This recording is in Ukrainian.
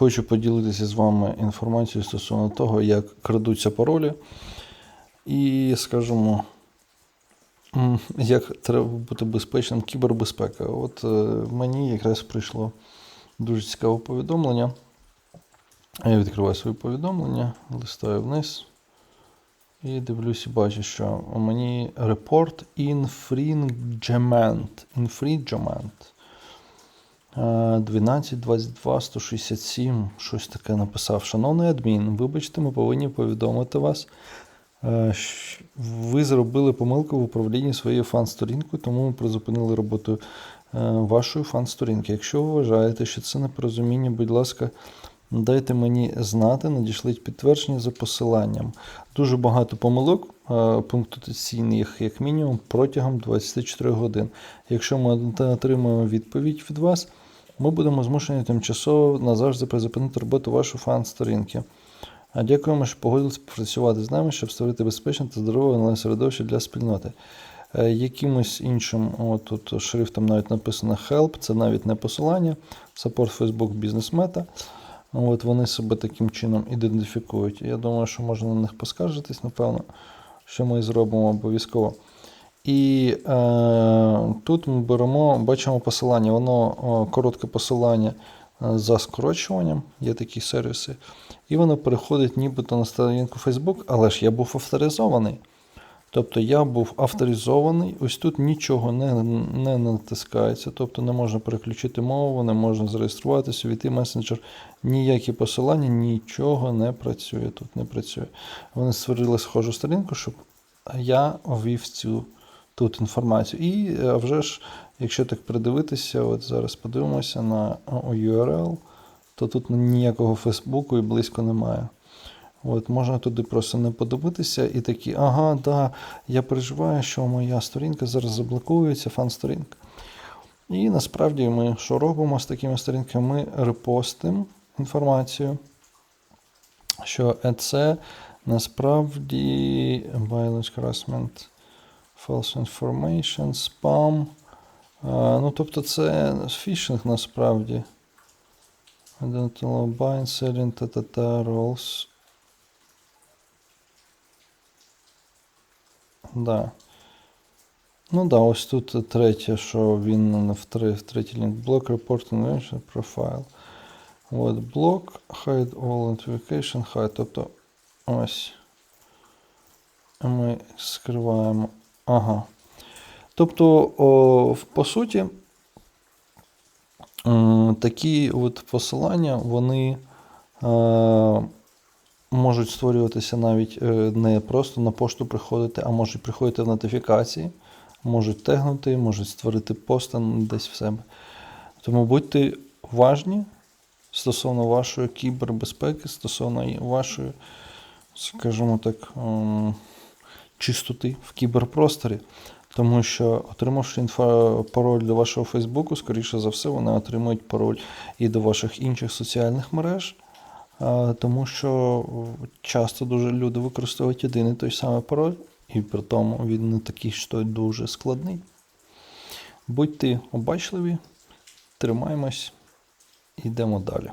Хочу поділитися з вами інформацією стосовно того, як крадуться паролі. І, скажімо, як треба бути безпечним кібербезпека. От е, мені якраз прийшло дуже цікаве повідомлення. Я відкриваю свої повідомлення, листаю вниз. І дивлюсь і бачу, що у мені report infringement. Infringement. Е, 12, 22, 167, щось таке написав. Шановний адмін, вибачте, ми повинні повідомити вас. е, Ви зробили помилку в управлінні своєю фан-сторінкою, тому ми призупинили роботу е, вашої фан-сторінки. Якщо ви вважаєте, що це непорозуміння, будь ласка, дайте мені знати, надішліть підтвердження за посиланням. Дуже багато помилок е, пунктуаційних, як мінімум, протягом 24 годин. Якщо ми отримаємо відповідь від вас, ми будемо змушені тимчасово назавжди призупинити роботу вашої фан-сторінки. А дякуємо, що погодилися працювати з нами, щоб створити безпечне та здорове онлайн середовище для спільноти. Е, Якимось іншим, от тут шрифтом навіть написано Help, це навіть не посилання, Support Facebook Meta. От вони себе таким чином ідентифікують. Я думаю, що можна на них поскаржитись, напевно, що ми зробимо обов'язково. І е, тут ми беремо, бачимо посилання, воно о, коротке посилання е, за скорочуванням, є такі сервіси, і воно переходить нібито на сторінку Facebook, але ж я був авторизований. Тобто я був авторизований, ось тут нічого не, не натискається, тобто не можна переключити мову, не можна зареєструватися, війти месенджер, ніякі посилання, нічого не працює тут, не працює. Вони створили схожу сторінку, щоб я ввів цю тут інформацію. І а вже ж, якщо так придивитися, от зараз подивимося на URL, то тут ніякого Фейсбуку і близько немає. От, можна туди просто не подивитися і такі, ага, да, я переживаю, що моя сторінка зараз заблокується, фан-сторінка. І насправді ми що робимо з такими сторінками? Ми репостимо інформацію, що це насправді violence harassment, false information, spam. Ну, тобто це фішинг насправді. Identity bind, selling, та-та-та, roles. Да. Ну да, ось тут третє, що він в, третій лінк. Блок report invention profile. От, блок, hide all notification, hide. Тобто ось. Ми скриваємо. Ага. Тобто, о, по суті, такі от посилання, вони е, можуть створюватися навіть е, не просто на пошту приходити, а можуть приходити в нотифікації, можуть тегнути, можуть створити пост десь в себе. Тому будьте уважні стосовно вашої кібербезпеки, стосовно вашої, скажімо так, ем, чистоти в кіберпросторі. Тому що, отримавши інфо, пароль до вашого Фейсбуку, скоріше за все, вони отримують пароль і до ваших інших соціальних мереж. Тому що е, часто дуже люди використовують один і той самий пароль, і при тому він не такий, що дуже складний. Будьте обачливі, тримаємось, йдемо далі.